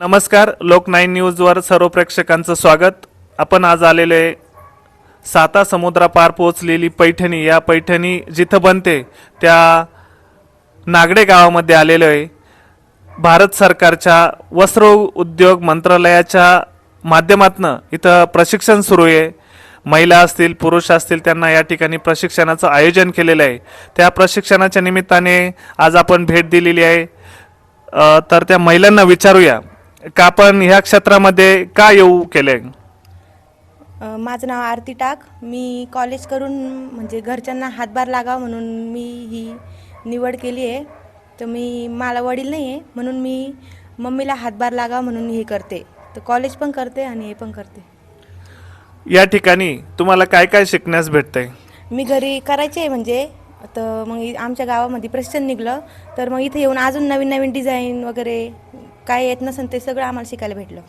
नमस्कार लोक नाईन न्यूजवर सर्व प्रेक्षकांचं स्वागत. आपण आज आलेलो आहे साता समुद्रापार पोहोचलेली पैठणी. या पैठणी जिथं बनते त्या नागडे गावामध्ये आलेलो आहे. भारत सरकारच्या वस्त्र उद्योग मंत्रालयाच्या माध्यमातनं इथं प्रशिक्षण सुरू आहे. महिला असतील पुरुष असतील त्यांना या ठिकाणी प्रशिक्षणाचं आयोजन केलेलं आहे. त्या प्रशिक्षणाच्या निमित्ताने आज आपण भेट दिलेली आहे. तर त्या महिलांना विचारूया. का आपण ह्या क्षेत्रामध्ये का येऊ केले? अ, माझं नाव आरती टाक. मी कॉलेज करून म्हणजे घरच्यांना हातभार लागावा म्हणून मी ही निवड केली आहे. तर मी मला वडील नाही आहे म्हणून मी मम्मीला हातभार लागावा म्हणून हे करते. तर कॉलेज पण करते आणि हे पण करते. या ठिकाणी तुम्हाला काय काय शिकण्यास भेटतंय? मी घरी करायचे म्हणजे तर मग आमच्या गावामध्ये प्रशिक्षण निघलं. तर मग इथे येऊन अजून नवीन नवीन डिझाईन वगैरे काय येत नसेल ते सगळं आम्हाला शिकायला भेटलं.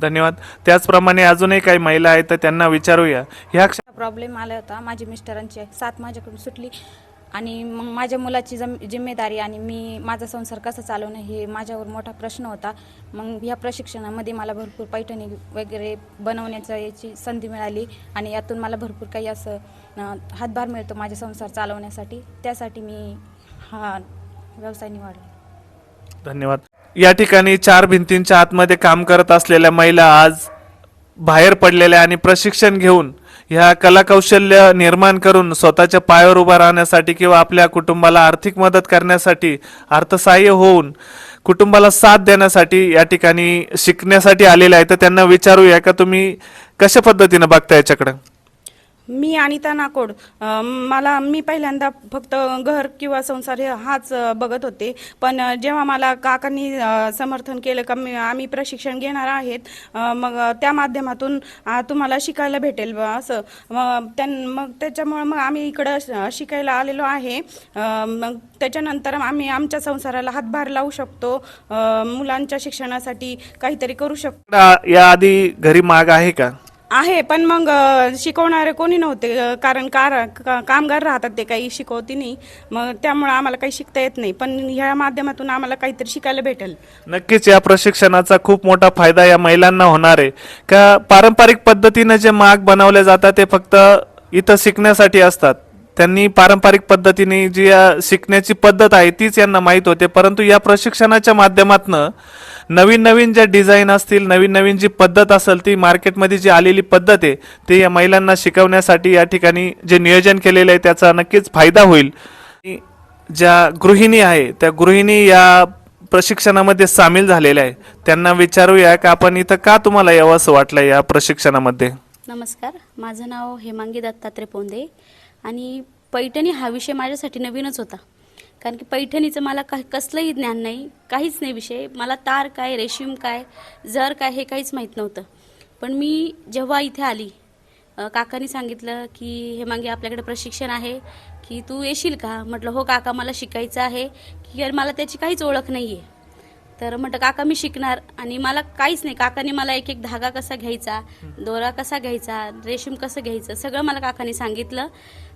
धन्यवाद. त्याचप्रमाणे अजूनही काही महिला आहेत तर त्यांना विचारूया. ह्या प्रॉब्लेम आला होता. माझ्या मिस्टरांची साथ माझ्याकडून सुटली. आणि मग माझ्या मुलाची जम जिम्मेदारी आणि मी माझा संसार कसा चालवणं हे माझ्यावर मोठा प्रश्न होता. मग ह्या प्रशिक्षणामध्ये मला भरपूर पैठणी वगैरे बनवण्याचं याची संधी मिळाली आणि यातून मला भरपूर काही असं हातभार मिळतो माझा संसार चालवण्यासाठी. त्यासाठी मी हा व्यवसाय निवडला. धन्यवाद. या ठिकाणी चार भिंतींच्या आतमध्ये काम करत असलेल्या महिला आज बाहेर पडलेल्या आणि प्रशिक्षण घेऊन ह्या कलाकौशल्य निर्माण करून स्वतःच्या पायावर उभा राहण्यासाठी किंवा आपल्या कुटुंबाला आर्थिक मदत करण्यासाठी अर्थसहाय्य होऊन कुटुंबाला साथ देण्यासाठी या ठिकाणी शिकण्यासाठी आलेले आहे. तर त्यांना विचारूया का तुम्ही कशा पद्धतीनं बघता याच्याकडं? मी अनिता नाकोड मला मी पहिल्यांदा फक्त घर किंवा संसार हाच बघत होते. पण जेव्हा मला काकांनी समर्थन केलं का मी आम्ही प्रशिक्षण घेणार आहेत मग त्या माध्यमातून तुम्हाला शिकायला भेटेल असं. मग त्यां मग त्याच्यामुळे मग आम्ही इकडं शिकायला आलेलो आहे. मग त्याच्यानंतर आम्ही आमच्या संसाराला हातभार लावू शकतो. मुलांच्या शिक्षणासाठी काहीतरी करू शकतो. या आधी घरी माग आहे का? आहे पण मग अ, शिकवणारे कोणी नव्हते अ, कारण कार का- कामगार राहतात ते काही शिकवती नाही. मग त्यामुळे आम्हाला काही शिकता येत नाही. पण ह्या माध्यमातून आम्हाला काहीतरी शिकायला भेटेल. नक्कीच या प्रशिक्षणाचा खूप मोठा फायदा या महिलांना होणार आहे. का पारंपरिक पद्धतीने जे माग बनवले जातात ते फक्त इथं शिकण्यासाठी असतात. त्यांनी पारंपरिक पद्धतीने जी शिकण्याची पद्धत आहे तीच यांना माहीत होते. परंतु या प्रशिक्षणाच्या माध्यमातून नवीन नवीन ज्या डिझाईन असतील नवीन नवीन जी पद्धत असेल ती मार्केटमध्ये जी आलेली पद्धत आहे ते या महिलांना शिकवण्यासाठी या ठिकाणी जे नियोजन केलेलं आहे त्याचा नक्कीच फायदा होईल. ज्या गृहिणी आहे त्या गृहिणी या प्रशिक्षणामध्ये सामील झालेल्या आहे. त्यांना विचारूया का आपण इथं का तुम्हाला यावं असं वाटलं या प्रशिक्षणामध्ये? नमस्कार माझं नाव हेमांगी दत्तात्रय पोंदे. आणि पैठणी हा विषय माझ्यासाठी नवीनच होता. कारण की पैठणीचं मला का कसलंही ज्ञान नाही काहीच नाही विषय. मला तार काय रेशीम काय जर काय हे काहीच माहीत नव्हतं. पण मी जेव्हा इथे आली काकांनी सांगितलं की हे मागे आपल्याकडे प्रशिक्षण आहे की तू येशील का? म्हटलं हो काका मला शिकायचं आहे की यार मला त्याची काहीच ओळख नाही आहे तर म्हटलं काका मी शिकणार आणि मला काहीच नाही. काकाने मला एक एक धागा कसा घ्यायचा दोरा कसा घ्यायचा रेशीम कसं घ्यायचं सगळं मला काकाने सांगितलं.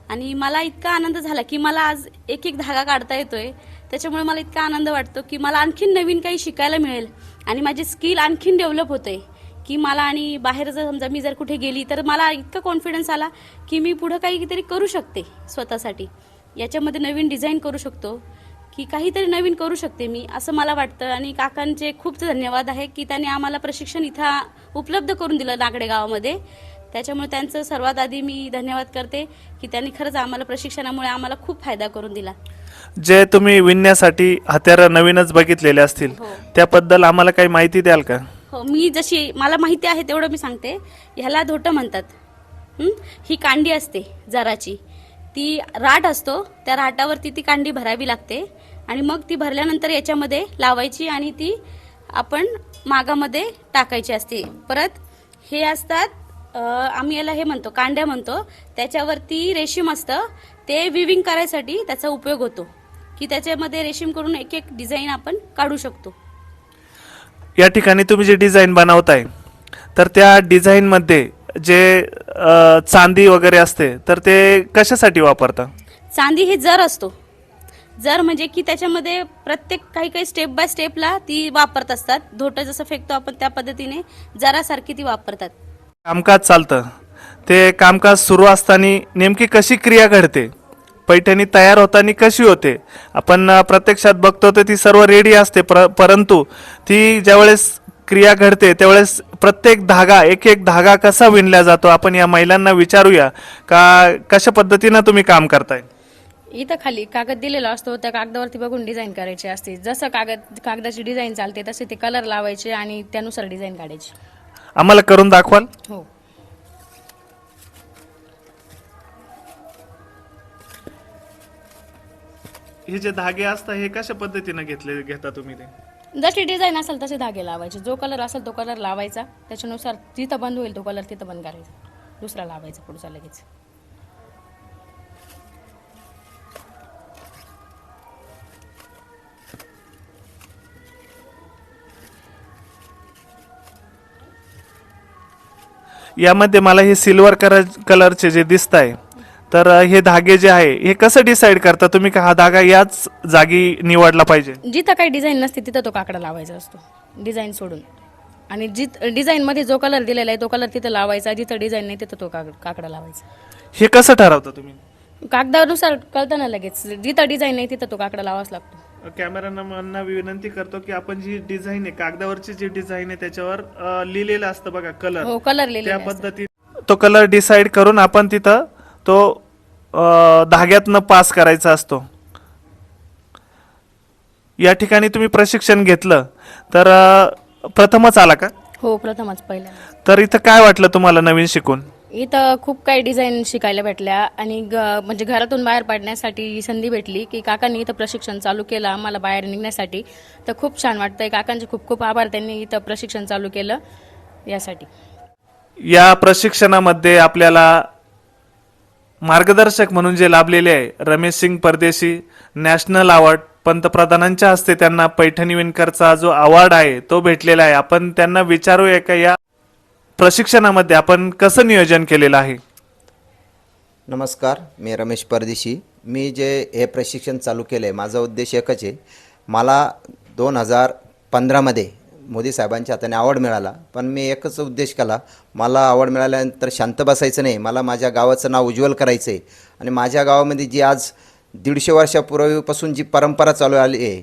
आणि मला इतका आनंद झाला की मला आज एक एक धागा काढता येतोय. त्याच्यामुळे मला इतका आनंद वाटतो की मला आणखीन नवीन काही शिकायला मिळेल. आणि माझे स्किल आणखीन डेव्हलप होते. की मला आणि बाहेर जर समजा मी जर कुठे गेली तर मला इतका कॉन्फिडन्स आला की मी पुढं काहीतरी करू शकते स्वतःसाठी. याच्यामध्ये नवीन डिझाईन करू शकतो की काहीतरी नवीन करू शकते मी असं मला वाटतं. आणि काकांचे खूप धन्यवाद आहे की त्यांनी आम्हाला प्रशिक्षण इथं उपलब्ध करून दिलं नागडे गावामध्ये. त्याच्यामुळे त्यांचं सर्वात आधी मी धन्यवाद करते की त्यांनी खरंच आम्हाला प्रशिक्षणामुळे आम्हाला खूप फायदा करून दिला. जे तुम्ही विणण्यासाठी हत्यारं नवीनच बघितलेले असतील हो. त्याबद्दल आम्हाला काही माहिती द्याल का? हो मी जशी मला माहिती आहे तेवढं मी सांगते. ह्याला धोटं म्हणतात. हं? ही कांडी असते जराची. ती राट असतो त्या राटावरती ती कांडी भरावी लागते आणि मग ती भरल्यानंतर याच्यामध्ये लावायची आणि ती आपण मागामध्ये टाकायची असते. परत हे असतात आम्ही याला हे म्हणतो कांड्या म्हणतो. त्याच्यावरती रेशीम असतं. ते विविंग करायसाठी त्याचा उपयोग होतो. की त्याच्यामध्ये रेशीम करून एक एक डिझाईन आपण काढू शकतो. या ठिकाणी तुम्ही जे डिझाईन बनवताय तर त्या डिझाईनमध्ये जे अ, चांदी वगैरे असते तर ते कशासाठी वापरता? चांदी ही जर असतो जर म्हणजे की त्याच्यामध्ये प्रत्येक काही काही स्टेप बाय स्टेपला ती वापरत असतात. धोटं जसं फेकतो आपण त्या पद्धतीने जरासारखी ती वापरतात. कामकाज चालतं. ते कामकाज सुरू असताना नेमकी कशी क्रिया घडते? पैठणी तयार होताना कशी होते? आपण प्रत्यक्षात बघतो तर ती सर्व रेडी असते पर परंतु ती ज्यावेळेस क्रिया घडते त्यावेळेस प्रत्येक धागा एक एक धागा कसा विणला जातो? आपण या महिलांना विचारूया. का कशा पद्धतीनं तुम्ही काम करताय? इथं खाली कागद दिलेला असतो त्या कागदावरती बघून डिझाईन करायची असते. जसं कागद कागदाची डिझाईन चालते तसे ते कलर लावायचे आणि त्यानुसार डिझाईन काढायची. आम्हाला करून दाखवाल? हो. हे जे धागे असतात हे कशा पद्धतीनं घेतले घेता तुम्ही ते? जशी डिझाईन असेल तसे धागे लावायचे. जो कलर असेल तो कलर लावायचा. त्याच्यानुसार जिथं बंद होईल तो कलर तिथं बंद करायचा. दुसरा लावायचा पुढचा लगेच. यामध्ये मला हे सिल्वर कलर कलरचे जे दिसत आहे तर हे धागे जे आहे हे कसं डिसाईड करता तुम्ही का हा धागा याच जागी निवडला पाहिजे? जिथं काही डिझाईन नसते तिथं तो काकडा लावायचा असतो डिझाईन सोडून. आणि जिथ डिझाईनमध्ये जो कलर दिलेला आहे तो कलर तिथं लावायचा जिथं डिझाईन नाही तिथं तो काग काकडा लावायचा. हे कसं ठरवता तुम्ही? कागदानुसार कळतं ना लगेच जिथं डिझाईन नाही तिथं तो काकडा लावाच लागतो. कॅमेरामॅनना विनंती करतो की आपण जी डिझाईन आहे कागदावरची जी डिझाईन आहे त्याच्यावर लिहिलेलं असतं बघा कलर हो कलर त्या लिहिलेला असतो. पद्धतीने तो कलर डिसाईड करून आपण तिथं तो अ, धाग्यातनं पास करायचा असतो. या ठिकाणी तुम्ही प्रशिक्षण घेतलं तर अ, प्रथमच आला का? हो प्रथमच पहिल्या तर इथं काय वाटलं तुम्हाला नवीन शिकून? इथं खूप काही डिझाईन शिकायला भेटल्या आणि ग म्हणजे घरातून बाहेर पडण्यासाठी संधी भेटली की काकांनी इथं प्रशिक्षण चालू केलं आम्हाला बाहेर निघण्यासाठी. तर खूप छान वाटतंय. काकांचे खूप खूप आभार. त्यांनी इथं प्रशिक्षण चालू केलं यासाठी. या प्रशिक्षणामध्ये आपल्याला मार्गदर्शक म्हणून जे लाभलेले आहे रमेश सिंग परदेशी नॅशनल अवॉर्ड पंतप्रधानांच्या हस्ते त्यांना पैठणी विणकरचा जो अवॉर्ड आहे तो भेटलेला आहे. आपण त्यांना विचारूया का या प्रशिक्षणामध्ये आपण कसं नियोजन केलेलं आहे? नमस्कार मी रमेश परदेशी. मी जे हे प्रशिक्षण चालू केलं आहे माझा उद्देश एकच आहे. मला दोन हजार पंधरामध्ये मोदी साहेबांच्या हाताने आवड मिळाला. पण मी एकच उद्देश केला. मला आवड मिळाल्यानंतर शांत बसायचं नाही. मला माझ्या गावाचं नाव उज्ज्वल करायचं आहे आणि माझ्या गावामध्ये जी आज दीडशे वर्षापूर्वीपासून जी परंपरा चालू आली आहे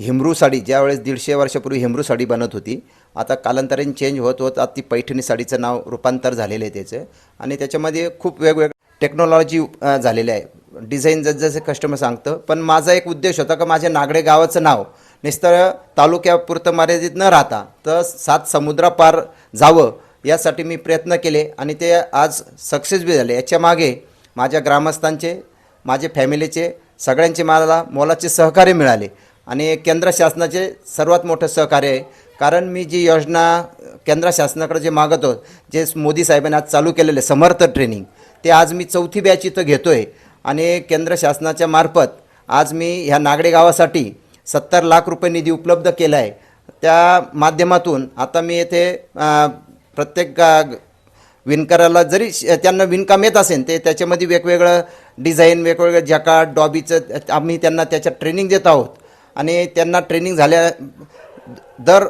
हिमरू साडी ज्यावेळेस दीडशे वर्षापूर्वी हिमरू साडी बनत होती आता कालांतराने चेंज होत होत आता ती पैठणी साडीचं नाव रूपांतर झालेलं आहे त्याचं. आणि त्याच्यामध्ये खूप वेगवेगळ्या टेक्नॉलॉजी अ, झालेली आहे. डिझाईन जसजसे कस्टमर सांगतं पण माझा एक उद्देश होता का माझ्या नागडे गावाचं नाव निस्तळ तालुक्यापुरतं मर्यादित न राहता तर सात समुद्रापार जावं यासाठी मी प्रयत्न केले आणि ते आज सक्सेस बी झाले. याच्या मागे माझ्या ग्रामस्थांचे माझे फॅमिलीचे सगळ्यांचे मला मोलाचे सहकार्य मिळाले. आणि केंद्र शासनाचे सर्वात मोठं सहकार्य आहे. कारण मी जी योजना केंद्र शासनाकडे जे आहोत जे मोदी साहेबांनी आज चालू केलेले समर्थ ट्रेनिंग ते आज मी चौथी बॅच इथं घेतो आहे आणि केंद्र शासनाच्या मार्फत आज मी ह्या नागडे गावासाठी सत्तर लाख रुपये निधी उपलब्ध केला आहे त्या माध्यमातून आता मी येथे प्रत्येक गा- विणकराला जरी श- त्यांना विणकाम येत असेल ते त्याच्यामध्ये वेगवेगळं डिझाईन वेगवेगळं जॅकाट डॉबीचं आम्ही त्यांना त्याच्यात ट्रेनिंग देत आहोत. आणि त्यांना ट्रेनिंग झाल्या दर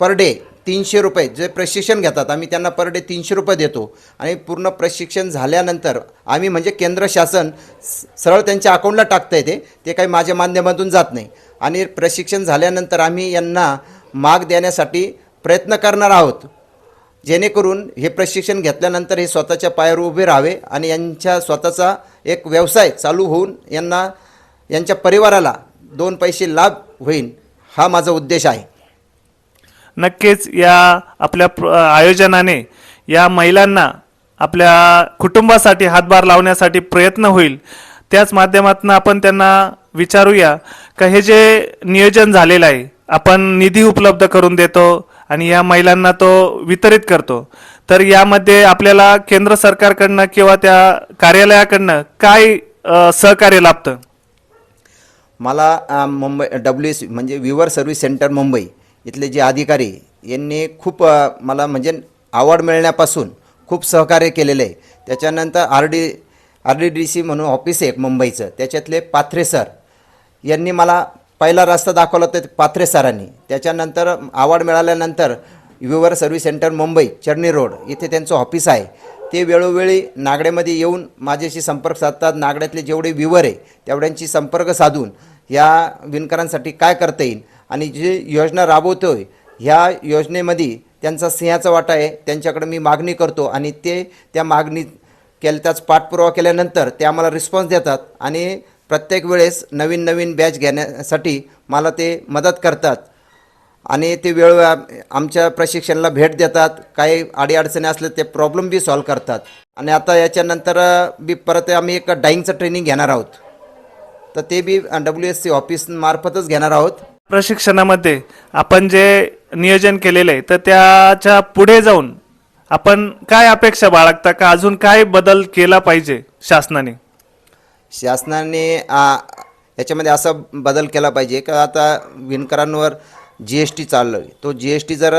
पर डे तीनशे रुपये जे प्रशिक्षण घेतात आम्ही त्यांना पर डे तीनशे रुपये देतो. आणि पूर्ण प्रशिक्षण झाल्यानंतर आम्ही म्हणजे केंद्र शासन स- सरळ त्यांच्या अकाउंटला टाकता येते ते. काही माझ्या माध्यमातून जात नाही. आणि प्रशिक्षण झाल्यानंतर आम्ही यांना माग देण्यासाठी प्रयत्न करणार आहोत. जेणेकरून हे प्रशिक्षण घेतल्यानंतर हे स्वतःच्या पायावर उभे राहावे आणि यांच्या स्वतःचा एक व्यवसाय चालू होऊन यांना यांच्या परिवाराला दोन पैसे लाभ होईल. हा माझा उद्देश आहे. नक्कीच या आपल्या प्र- आयोजनाने या महिलांना आपल्या कुटुंबासाठी हातभार लावण्यासाठी प्रयत्न होईल. त्याच माध्यमातून आपण त्यांना विचारूया का हे जे नियोजन झालेलं आहे आपण निधी उपलब्ध करून देतो आणि या महिलांना तो वितरित करतो. तर यामध्ये आपल्याला केंद्र सरकारकडनं किंवा त्या कार्यालयाकडनं काय अ, सहकार्य लाभतं? मला मुंबई डब्ल्यू एस म्हणजे विवर सर्व्हिस सेंटर मुंबई इथले जे अधिकारी यांनी खूप मला म्हणजे आवड मिळण्यापासून खूप सहकार्य केलेलं. आहे त्याच्यानंतर R D R D D C म्हणून ऑफिस आहे एक मुंबईचं. त्याच्यातले पाथरे सर यांनी मला पहिला रस्ता दाखवला तर पाथरे सरांनी. त्याच्यानंतर आवड मिळाल्यानंतर विवर service centre Mumbai Charni road इथे त्यांचं ऑफिस आहे. ते वेळोवेळी नागड्यामध्ये येऊन माझ्याशी संपर्क साधतात. नागड्यातले जेवढे विवर आहे तेवढ्यांशी संपर्क साधून या विणकरांसाठी काय करता येईल? आणि जी योजना राबवतो आहे ह्या योजनेमध्ये त्यांचा सिंहाचा वाटा आहे. त्यांच्याकडे मी मागणी करतो आणि ते त्या मागणी केल्या त्याच पाठपुरावा केल्यानंतर ते आम्हाला रिस्पॉन्स देतात आणि प्रत्येक वेळेस नवीन नवीन बॅच घेण्यासाठी मला ते मदत करतात. आणि ते वेळ आमच्या प्रशिक्षणाला भेट देतात. काही अडीअडचणी असल्या ते प्रॉब्लेम बी सॉल्व करतात. आणि आता याच्यानंतर बी परत आम्ही एक डाईंगचं ट्रेनिंग घेणार आहोत. तर ते बी डब्ल्यू एस सी ऑफिसमार्फतच घेणार आहोत. प्रशिक्षणामध्ये आपण जे नियोजन केलेलं आहे तर त्याच्या पुढे जाऊन आपण काय अपेक्षा बाळगता का? अजून काय बदल केला पाहिजे शासनाने? शासनाने याच्यामध्ये असा बदल केला पाहिजे का? आता विणकरांवर जी एस टी चाललं आहे तो जी एस टी जर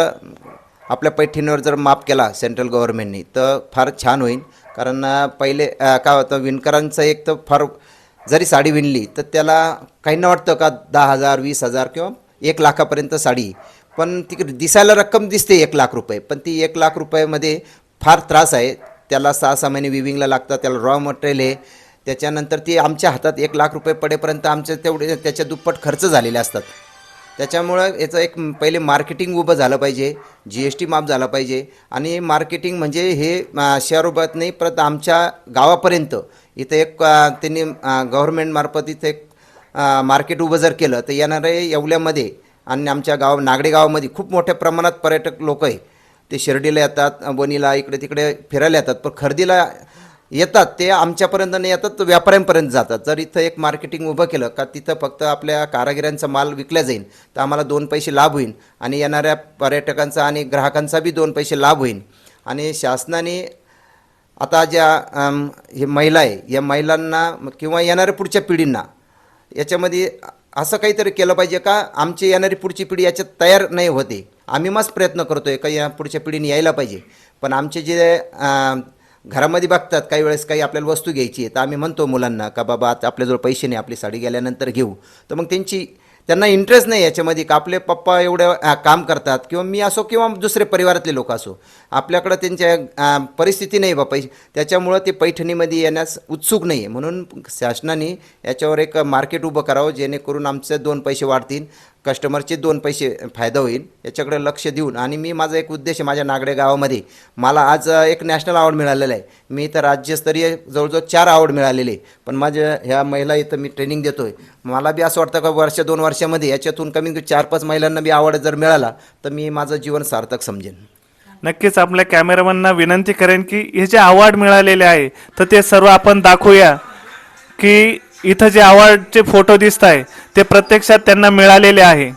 आपल्या पैठणीवर जर माफ केला सेंट्रल गव्हर्नमेंटनी तर फार छान होईल. कारण पहिले काय होतं विणकरांचं एक तर फार जरी साडी विणली तर त्याला काहींना वाटतं का दहा हजार वीस हजार किंवा एक लाखापर्यंत साडी. पण ती दिसायला रक्कम दिसते एक लाख रुपये. पण ती एक लाख रुपयामध्ये फार त्रास आहे. त्याला सहा सहा महिने विविंगला लागतात त्याला रॉ मटेरियल आहे. त्याच्यानंतर ती आमच्या हातात एक लाख रुपये पडेपर्यंत आमचे तेवढे त्याच्या दुप्पट खर्च झालेले असतात. त्याच्यामुळं याचं एक पहिले मार्केटिंग उभं झालं पाहिजे जी एस टी माफ झाला पाहिजे. आणि मार्केटिंग म्हणजे हे शहर शहरोबात नाही परत आमच्या गावापर्यंत इथं एक त्यांनी गव्हर्नमेंटमार्फत इथं एक मार्केट उभं जर केलं. तर येणारे येवल्यामध्ये आणि आमच्या गाव नागडे गावामध्ये खूप मोठ्या प्रमाणात पर्यटक लोक आहे. ते शिर्डीला येतात वणीला इकडे तिकडे फिरायला येतात. पण खरेदीला येतात ते आमच्यापर्यंत नाही येतात तर व्यापाऱ्यांपर्यंत जातात. जर इथं एक मार्केटिंग उभं केलं का तिथं फक्त आपल्या कारागिरांचा माल विकला जाईल तर आम्हाला दोन पैसे लाभ होईल आणि येणाऱ्या पर्यटकांचा आणि ग्राहकांचा बी दोन पैसे लाभ होईल आणि शासनाने आता ज्या हे महिला आहे या महिलांना किंवा येणाऱ्या पुढच्या पिढींना याच्यामध्ये असं काहीतरी केलं पाहिजे का आमची येणारी पुढची पिढी याच्यात तयार नाही होते. आम्ही मस्त प्रयत्न करतो आहे का या पुढच्या पिढीने यायला पाहिजे. पण आमचे जे घरामध्ये बघतात काही वेळेस काही आपल्याला वस्तू घ्यायची आहे तर आम्ही म्हणतो मुलांना का बाबा आता आपल्याजवळ पैसे नाही आपली साडी गेल्यानंतर घेऊ. तर मग त्यांची त्यांना इंटरेस्ट नाही याच्यामध्ये का आपले पप्पा एवढं काम करतात किंवा मी असो किंवा दुसरे परिवारातले लोक असो आपल्याकडं त्यांच्या परिस्थिती नाही बा पैसे त्याच्यामुळं ते पैठणीमध्ये येण्यास उत्सुक नाही आहे म्हणून शासनाने याच्यावर एक मार्केट उभं करावं जेणेकरून आमचे दोन पैसे वाढतील. कस्टमरचे दोन पैसे फायदा होईल याच्याकडे लक्ष देऊन. आणि मी माझा एक उद्देश आहे माझ्या नागडे गावामध्ये. मला आज एक नॅशनल अवॉर्ड मिळालेला आहे. मी तर राज्यस्तरीय जवळजवळ चार अवॉर्ड मिळालेले. आहे. पण माझ्या ह्या महिला इथं मी ट्रेनिंग देतो आहे मला बी असं वाटतं का वर्ष दोन वर्षामध्ये याच्यातून कमी चार पाच महिलांना बी आवड जर मिळाला तर मी माझं जीवन सार्थक समजेन. नक्कीच आपल्या कॅमेरामॅनना विनंती करेन की हे जे अवॉर्ड मिळालेले आहे तर ते सर्व आपण दाखवूया की इथं जे अवॉर्डचे फोटो दिसत आहे ते प्रत्यक्षात त्यांना मिळालेले आहे.